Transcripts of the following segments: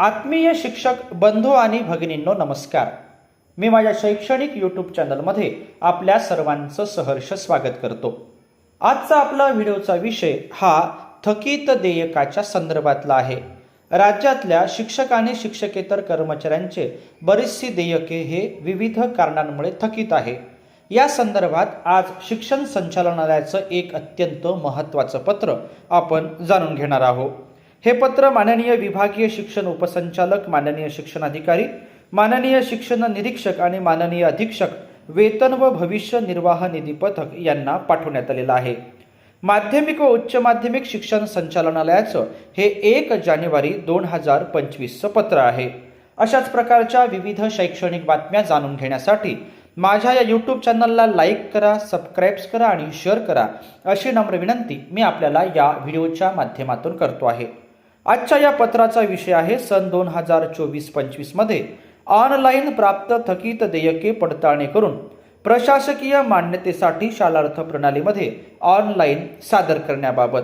आत्मीय शिक्षक बंधू आणि भगिनींनो नमस्कार. मी माझ्या शैक्षणिक यूट्यूब चॅनलमध्ये आपल्या सर्वांचं सहर्ष स्वागत करतो. आजचा आपला व्हिडिओचा विषय हा थकीत देयकाच्या संदर्भातला आहे. राज्यातल्या शिक्षक आणि शिक्षकेतर कर्मचाऱ्यांचे बरीचशी देयके हे विविध कारणांमुळे थकीत आहे. या संदर्भात आज शिक्षण संचालनालयाचं एक अत्यंत महत्त्वाचं पत्र आपण जाणून घेणार आहोत. हे पत्र माननीय विभागीय शिक्षण उपसंचालक माननीय शिक्षणाधिकारी माननीय शिक्षण निरीक्षक आणि माननीय अधीक्षक वेतन व भविष्य निर्वाह निधी पथक यांना पाठवण्यात आलेलं आहे. माध्यमिक व उच्च माध्यमिक शिक्षण संचालनालयाचं हे एक जानेवारी दोन हजार पंचवीसचं पत्र आहे. अशाच प्रकारच्या विविध शैक्षणिक बातम्या जाणून घेण्यासाठी माझ्या या यूट्यूब चॅनलला लाईक करा सबस्क्राईब्स करा आणि शेअर करा अशी नम्र विनंती मी आपल्याला या व्हिडिओच्या माध्यमातून करतो आहे. आजच्या या पत्राचा विषय आहे सन दोन हजार चोवीस पंचवीसमध्ये ऑनलाईन प्राप्त थकीत देयके पडताळणी करून प्रशासकीय मान्यतेसाठी शालार्थ प्रणालीमध्ये ऑनलाईन सादर करण्याबाबत.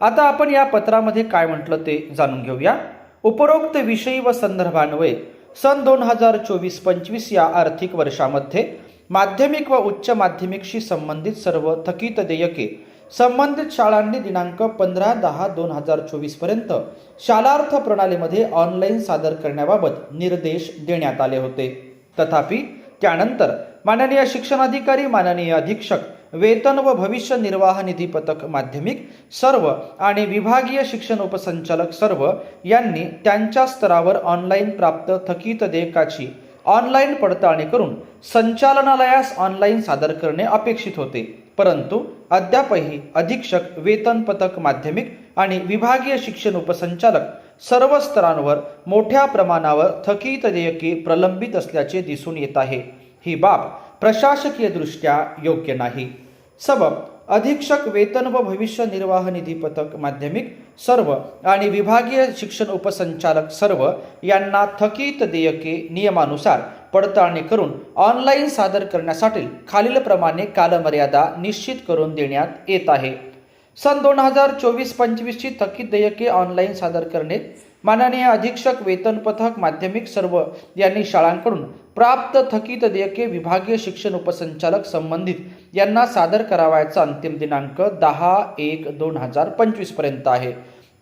आता आपण या पत्रामध्ये काय म्हटलं ते जाणून घेऊया. उपरोक्त विषयी व संदर्भान्वये सन दोन हजार चोवीस पंचवीस या आर्थिक वर्षामध्ये माध्यमिक व उच्च माध्यमिकशी संबंधित सर्व थकीत देयके संबंधित शाळांनी दिनांक पंधरा दहा दोन हजार चोवीसपर्यंत शालार्थ प्रणालीमध्ये ऑनलाईन सादर करण्याबाबत निर्देश देण्यात आले होते. तथापि त्यानंतर माननीय शिक्षणाधिकारी माननीय अधीक्षक वेतन व भविष्य निर्वाह निधी पथक माध्यमिक सर्व आणि विभागीय शिक्षण उपसंचालक सर्व यांनी त्यांच्या स्तरावर ऑनलाईन प्राप्त थकीत देयकाची ऑनलाईन पडताळणी करून संचालनालयास ऑनलाईन सादर करणे अपेक्षित होते. परंतु अद्यापही अधीक्षक वेतन पथक माध्यमिक आणि विभागीय शिक्षण उपसंचालक सर्व स्तरांवर मोठ्या प्रमाणावर थकीत देयके प्रलंबित असल्याचे दिसून येत आहे. ही बाब प्रशासकीय दृष्ट्या योग्य नाही. सबब अधीक्षक वेतन व भविष्य निर्वाह निधी पथक माध्यमिक सर्व आणि विभागीय शिक्षण उपसंचालक सर्व यांना थकीत देयके नियमानुसार पडताळणी करून ऑनलाईन सादर करण्यासाठी खालीलप्रमाणे कालमर्यादा निश्चित करून देण्यात येत आहे. सन दोन हजार चोवीस पंचवीसची थकीत देयके ऑनलाईन सादर करणे माननीय अधीक्षक वेतन पथक माध्यमिक सर्व यांनी शाळांकडून प्राप्त थकीत देयके विभागीय शिक्षण उपसंचालक संबंधित यांना सादर करावयाचा अंतिम दिनांक दहा एक दोन हजार पंचवीसपर्यंत आहे.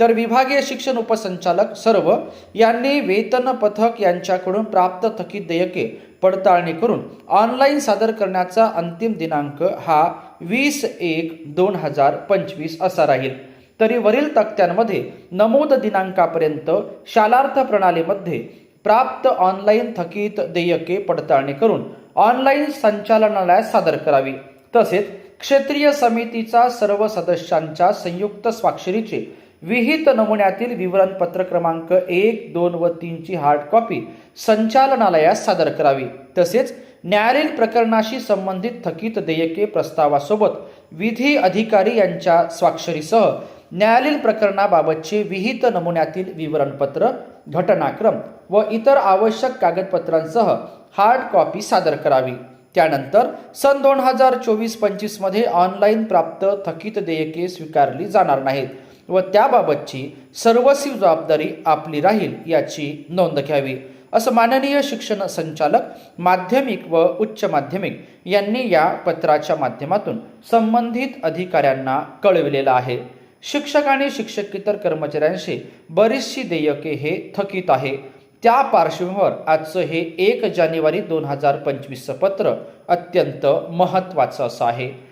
तर विभागीय शिक्षण उपसंचालक सर्व यांनी वेतन पथक यांच्याकडून प्राप्त थकीत देयके पडताळणी करून ऑनलाईन सादर करण्याचा अंतिम दिनांक हा वीस एक दोन हजार पंचवीस असा राहील. तरी वरील तक्त्यांमध्ये नमूद दिनांकापर्यंत शालार्थ प्रणालीमध्ये प्राप्त ऑनलाईन थकीत देयके पडताळणी करून ऑनलाईन संचालनालयात सादर करावी. तसेच क्षेत्रीय समितीचा सर्व सदस्यांच्या संयुक्त स्वाक्षरीचे विहित नमुन्यातील विवरणपत्र क्रमांक एक दोन व तीनची हार्ड कॉपी संचालनालयात सादर करावी. तसेच न्यायालयीन प्रकरणाशी संबंधित थकीत देयके प्रस्तावासोबत विधी अधिकारी यांच्या स्वाक्षरीसह न्यायालयीन प्रकरणाबाबतचे विहित नमुन्यातील विवरणपत्र घटनाक्रम व इतर आवश्यक कागदपत्रांसह हार्ड कॉपी सादर करावी. त्यानंतर सन दोन हजार चोवीस पंचवीसमध्ये ऑनलाईन प्राप्त थकीत देयके स्वीकारली जाणार नाहीत. व त्याबाबतची सर्वस्वी जबाबदारी आपली राहील याची नोंद घ्यावी. असं माननीय शिक्षण संचालक माध्यमिक व उच्च माध्यमिक यांनी या पत्राच्या माध्यमातून संबंधित अधिकाऱ्यांना कळविलेलं आहे. शिक्षक आणि शिक्षकेतर कर्मचाऱ्यांशी बरीचशी देयके हे थकीत आहे. त्या पार्श्वभूमीवर आजचं हे एक जानेवारी दोन हजार पंचवीसचं पत्र अत्यंत महत्त्वाचं असं आहे.